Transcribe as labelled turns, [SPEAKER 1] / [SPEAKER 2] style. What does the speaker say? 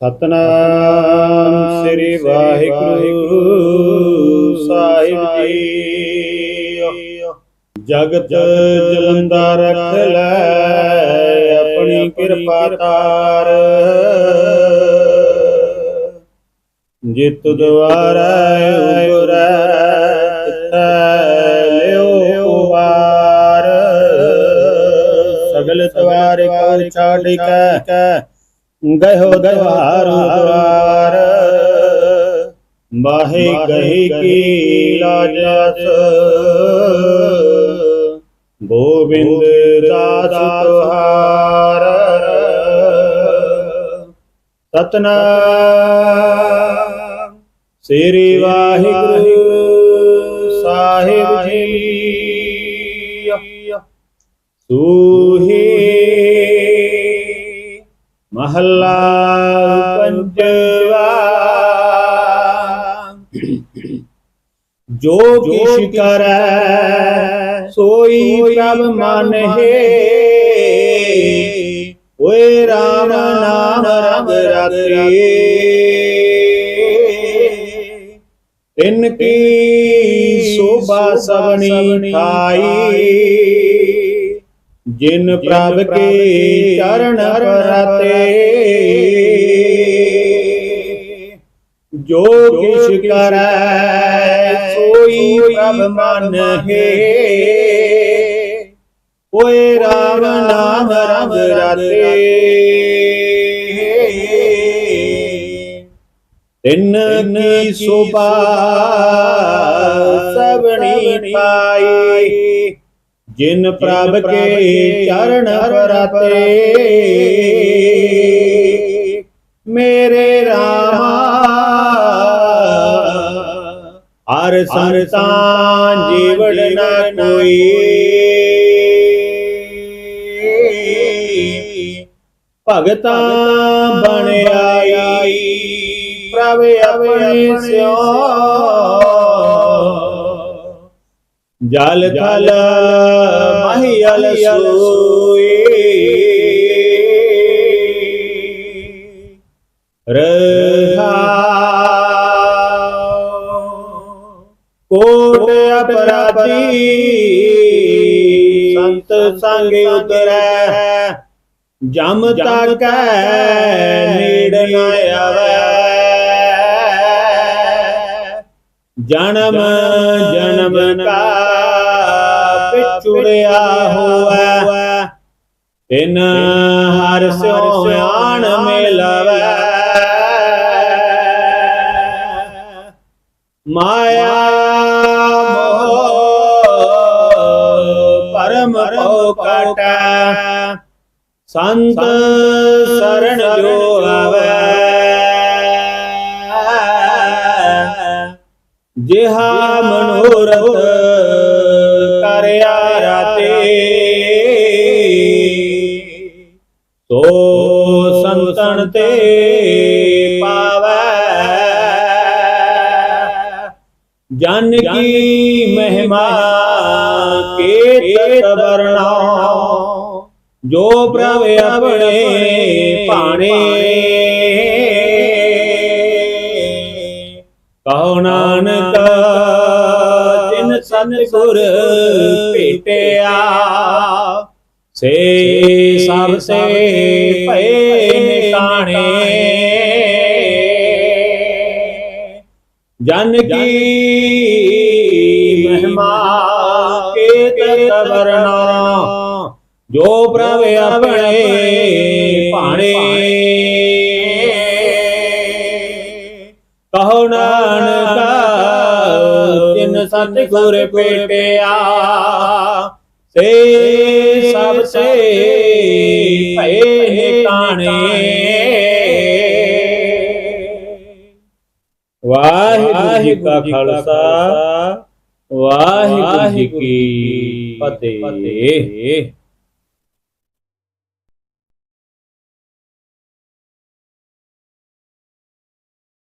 [SPEAKER 1] ਸਤਨਾਮ ਸ੍ਰੀ ਵਾਹਿਗੁਰੂ ਸਾਹਿਬ ਜੀ। ਜਗਤ ਜਲੰਦਾ ਰਖ ਲੈ ਆਪਣੀ ਕਿਰਪਾ ਤਾਰ ਜਿਤ ਦੁਆਰਾ ਉਗਰੈ ਤਿਥੈ ਲਿਓ ਵਾਰ ਸਗਲ ਤਵਾਰ ਕੋ ਛਾੜ ਕੈ ਗਇਓ ਦਵਾਰ ਦੁਆਰ ਬਾਹੇ ਗਹੀ ਕੀ ਲਾਜ ਅਸ ਗੋਬਿੰਦ ਦਾਸ ਤੁਹਾਰ ਸਤਨਾਮ। ਸ੍ਰੀ ਵਾਹਿਗੁਰੂ ਸਾਹਿਬ ਜੀ। ਸੂਹੀ ਮਹੱਲਾ ਪੰਜਵਾ। ਜੋ ਕਿਛ ਕਰੈ ਸੋਈ ਪ੍ਰਭ ਮਾਨਹਿ ਓਏ RAM ਨਾਮ ਰੰਗ ਰਤੇ। ਤਿਨ ਕੀ ਸੋਭਾ ਸਵਣੀ ਖਾਈ ਜਿਨ ਪ੍ਰਭ ਕੇ ਚਰਨ ਰਤੇ ਜੋ ਕਿਛ ਕਰੈ ਸੋਈ ਪ੍ਰਭ ਮਨ ਹੈ। ਓਏ RAM ਨਾਮ ਰੰਗ ਰਤੇ ਤਿੰਨ ਕੀ ਸੋਭਾ ਸਭਣੀ ਪਾਈ। ਜਿਨ ਪ੍ਰਭ ਕੇ ਚਰਨ ਰਤੇ ਮੇਰੇ ਰਾਮਾ। ਹਰ ਸੰਤਾਂ ਜੀਵੜ ਨ ਕੋਈ। ਭਗਤਾਂ ਬਣ ਆਈ ਪ੍ਰਭ ਆਪਣੇ ਸਿਓ। ਜਲ ਥਲ ਮਹੀਲ ਸੋਈ। ਰਹਾ। ਕੋਟ ਅਪਰਾਧੀ। ਸੰਤ ਸੰਗ ਉਤਰੈ। ਜਮ ਤਾਕੈ ਨੇੜ ਨ ਆਵੈ। ਜਨਮ ਜਨਮ ਕਾ ਪਿਛੁੜਿਆ ਹੋਵੈ। ਤਿਨ ਹਰ ਸਿਉ ਆਣ ਮਿਲਵੈ। ਮਾਇਆ ਮੋਹ ਪਰਮ ਭਉ ਕਾਟੈ ਸੰਤ ਸਰਣ ਜੋ ਆਵੈ ਜਿਹਾ ਮਨੋਰਥ ਕਰਿਆ ਰਾਤੇ ਸੋ ਸੰਤਨ ਤੇ ਪਾਵੈ। ਜਨ ਕੀ ਮਹਿਮਾ ਕੇ ਤਬਰਣਾ ਜੋ ਪ੍ਰਭ ਆਪਣੇ ਭਾਣੇ। ਜਿਨ ਸਤਿਗੁਰ ਭੇਟਿਆ। ਸੇ ਸਭ ਸੇ ਭਏ ਨਿਕਾਣੇ ਜਨ ਕੀ ਮਹਿਮਾ ਕੇ ਤਵਰਨਾ। ਜੋ ਪ੍ਰਭ ਆਪਣੇ ਭਾਣੇ। ਸਤਿਗੁਰ ਭੇਟਿਆ ਸੇ ਸਭ ਸੇ ਭਏ ਨਿਕਾਣੇ ਵਾਹਿਗੁਰੂ ਜੀ ਕਾ ਖਾਲਸਾ। ਵਾਹਿਗੁਰੂ ਜੀ ਕੀ ਫਤਿਹ।